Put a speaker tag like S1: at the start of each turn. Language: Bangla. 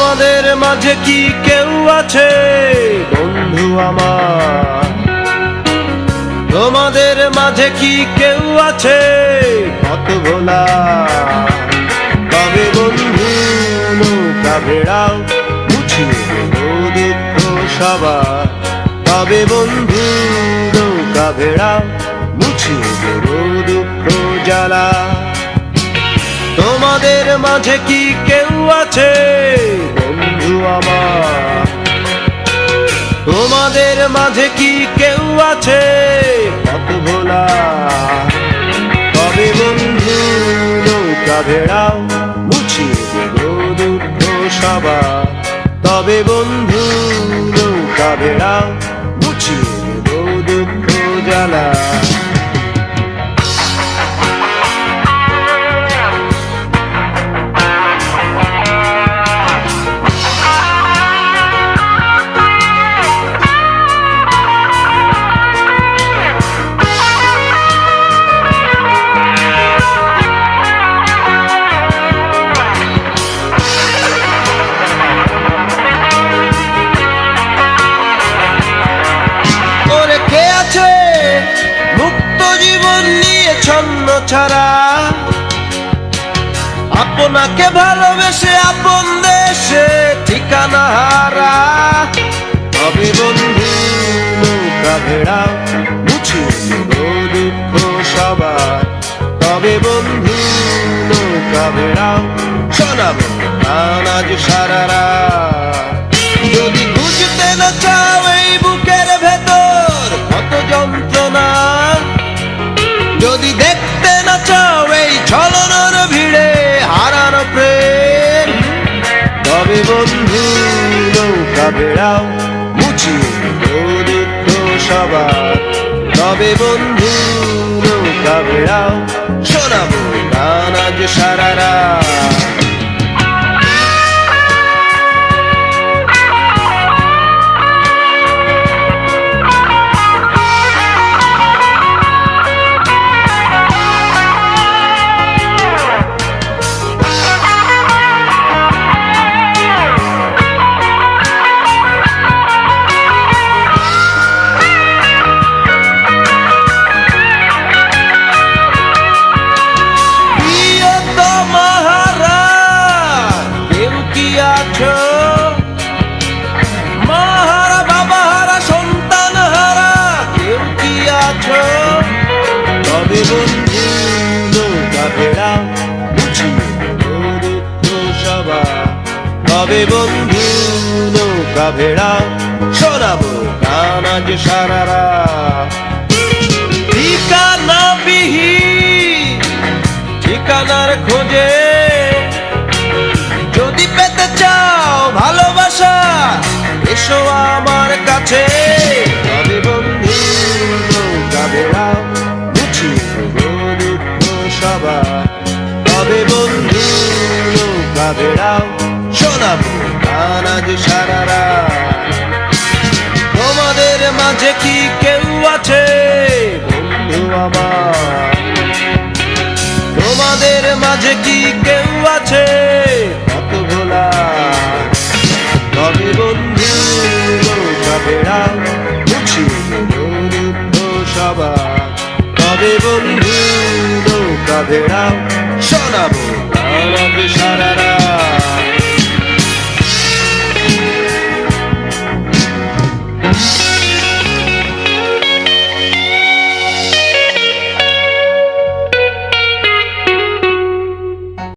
S1: মাঝে কি কেউ আছে? বন্ধু আমার। তোমাদের মাঝে কি কেউ আছে? কত ভোলা। তবে বন্ধু, নৌকা বেড়াও, মুছিয়ে দুঃখ সবার। তবে বন্ধু, নৌকা বেড়াও, মুছিয়ে দুঃখ জ্বালা। তোমাদের মাঝে কি কেউ আছে? আমার। তোমাদের মাঝে কি কেউ আছে? কত ভোলা। তবে বন্ধু, নৌকা ভেড়াও মুছিয়ে দেব দুঃখ সবা তবে বন্ধু, নৌকা ভেড়াও ছাড়া। আপনাকে ভালোবেসে আপন দেশে ঠিকানা হারা। তবে বন্ধু, নৌকা ভেড়াও মুছিয়ে দুঃখ সবার। তবে বন্ধু, নৌকা ভেড়াও শোনাবো আজ সারা রাত। বেড়াও দেবো দুঃখ সবার তবে বন্ধু নৌকা বেড়াও শোনাবো গান আজ সারা রাত। আছো? মাহারা, বাবাহারা, সন্তানহারা, কেউ কি আছো? তবে বন্ধু নৌকা সবার। তবে বন্ধু নৌকা ভেড়াও শোনাবো গান আজ সারা রাত। ঠিকানা বিহীন ঠিকানার খোঁজে ভালোবাসা এসো আমার কাছে। তবে বন্ধু নৌকা বন্ধু নৌকা বেড়াও শোনাবো গান আজ সারা তোমাদের মাঝে কি নৌকা বেড়াও শোনাবো আজ সারা।